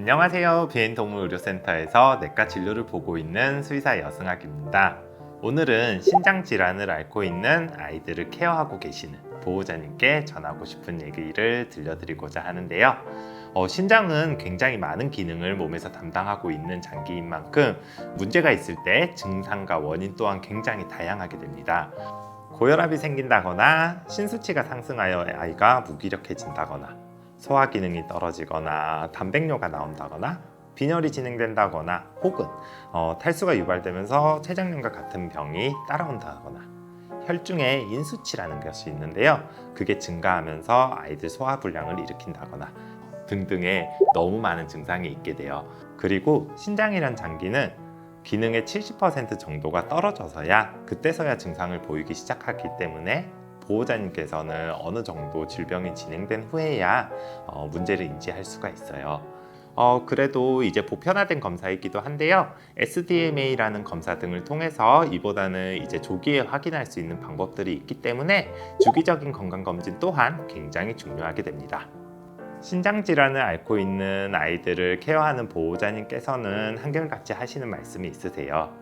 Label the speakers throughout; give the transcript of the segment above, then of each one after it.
Speaker 1: 안녕하세요. 비엔동물의료센터에서 내과 진료를 보고 있는 수의사 여승학입니다. 오늘은 신장 질환을 앓고 있는 아이들을 케어하고 계시는 보호자님께 전하고 싶은 얘기를 들려드리고자 하는데요. 어, 신장은 굉장히 많은 기능을 몸에서 담당하고 있는 장기인 만큼 문제가 있을 때 증상과 원인 또한 굉장히 다양하게 됩니다. 고혈압이 생긴다거나 신수치가 상승하여 아이가 무기력해진다거나 소화 기능이 떨어지거나 단백뇨가 나온다거나 빈혈이 진행된다거나 혹은 어, 탈수가 유발되면서 췌장염과 같은 병이 따라온다거나 혈중에 인수치라는 것이 있는데요. 그게 증가하면서 아이들 소화 불량을 일으킨다거나 등등의 너무 많은 증상이 있게 돼요. 그리고 신장이란 장기는 기능의 70% 정도가 떨어져서야 그때서야 증상을 보이기 시작하기 때문에 보호자님께서는 어느 정도 질병이 진행된 후에야 어, 문제를 인지할 수가 있어요. 어, 그래도 이제 보편화된 검사이기도 한데요. SDMA라는 검사 등을 통해서 이보다는 이제 조기에 확인할 수 있는 방법들이 있기 때문에 주기적인 건강검진 또한 굉장히 중요하게 됩니다. 신장 질환을 앓고 있는 아이들을 케어하는 보호자님께서는 한결같이 하시는 말씀이 있으세요.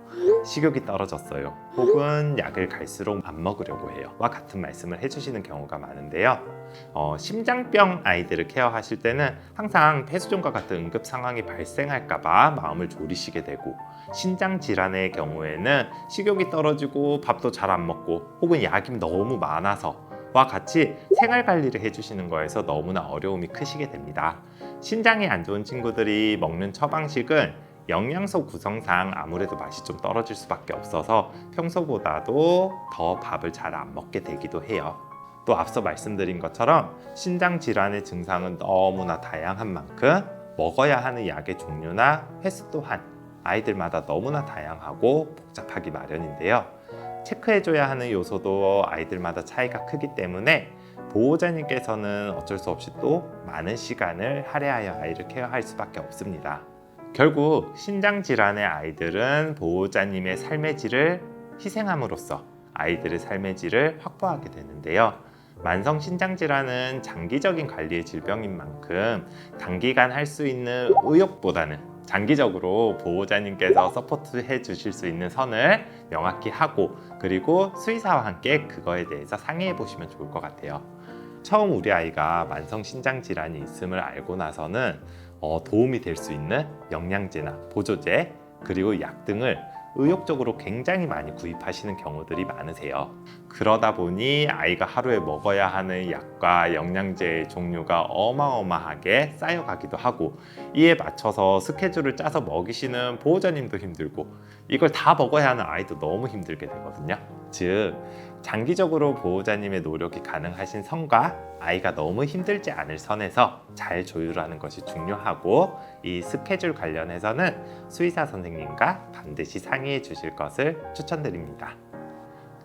Speaker 1: 식욕이 떨어졌어요. 혹은 약을 갈수록 안 먹으려고 해요. 와 같은 말씀을 해주시는 경우가 많은데요. 어, 심장병 아이들을 케어하실 때는 항상 폐수종과 같은 응급 상황이 발생할까봐 마음을 졸이시게 되고 신장 질환의 경우에는 식욕이 떨어지고 밥도 잘 안 먹고 혹은 약이 너무 많아서 와 같이 생활 관리를 해주시는 거에서 너무나 어려움이 크시게 됩니다. 신장이 안 좋은 친구들이 먹는 처방식은 영양소 구성상 아무래도 맛이 좀 떨어질 수밖에 없어서 평소보다도 더 밥을 잘 안 먹게 되기도 해요. 또 앞서 말씀드린 것처럼 신장 질환의 증상은 너무나 다양한 만큼 먹어야 하는 약의 종류나 횟수 또한 아이들마다 너무나 다양하고 복잡하기 마련인데요. 체크해줘야 하는 요소도 아이들마다 차이가 크기 때문에 보호자님께서는 어쩔 수 없이 또 많은 시간을 할애하여 아이를 케어할 수밖에 없습니다. 결국 신장 질환의 아이들은 보호자님의 삶의 질을 희생함으로써 아이들의 삶의 질을 확보하게 되는데요. 만성 신장 질환은 장기적인 관리의 질병인 만큼 단기간 할 수 있는 의욕보다는 장기적으로 보호자님께서 서포트해 주실 수 있는 선을 명확히 하고 그리고 수의사와 함께 그거에 대해서 상의해 보시면 좋을 것 같아요. 처음 우리 아이가 만성 신장 질환이 있음을 알고 나서는 어, 도움이 될 수 있는 영양제나 보조제 그리고 약 등을 의욕적으로 굉장히 많이 구입하시는 경우들이 많으세요. 그러다 보니 아이가 하루에 먹어야 하는 약과 영양제의 종류가 어마어마하게 쌓여가기도 하고 이에 맞춰서 스케줄을 짜서 먹이시는 보호자님도 힘들고 이걸 다 먹어야 하는 아이도 너무 힘들게 되거든요. 즉 장기적으로 보호자님의 노력이 가능하신 선과 아이가 너무 힘들지 않을 선에서 잘 조율하는 것이 중요하고 이 스케줄 관련해서는 수의사 선생님과 반드시 상의해 주실 것을 추천드립니다.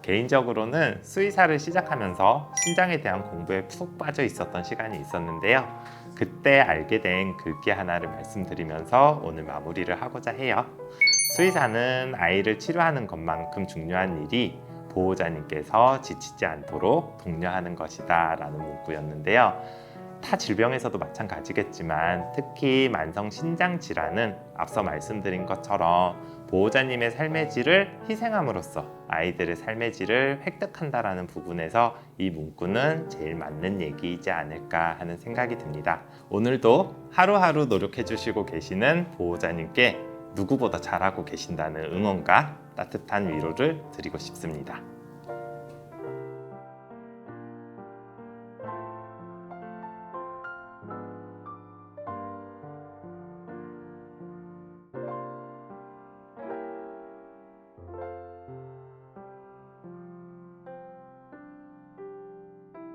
Speaker 1: 개인적으로는 수의사를 시작하면서 신장에 대한 공부에 푹 빠져 있었던 시간이 있었는데요. 그때 알게 된 글귀 하나를 말씀드리면서 오늘 마무리를 하고자 해요. 수의사는 아이를 치료하는 것만큼 중요한 일이 보호자님께서 지치지 않도록 독려하는 것이다 라는 문구였는데요. 타 질병에서도 마찬가지겠지만 특히 만성 신장 질환은 앞서 말씀드린 것처럼 보호자님의 삶의 질을 희생함으로써 아이들의 삶의 질을 획득한다라는 부분에서 이 문구는 제일 맞는 얘기이지 않을까 하는 생각이 듭니다. 오늘도 하루하루 노력해 주시고 계시는 보호자님께 누구보다 잘하고 계신다는 응원과 따뜻한 위로를 드리고 싶습니다.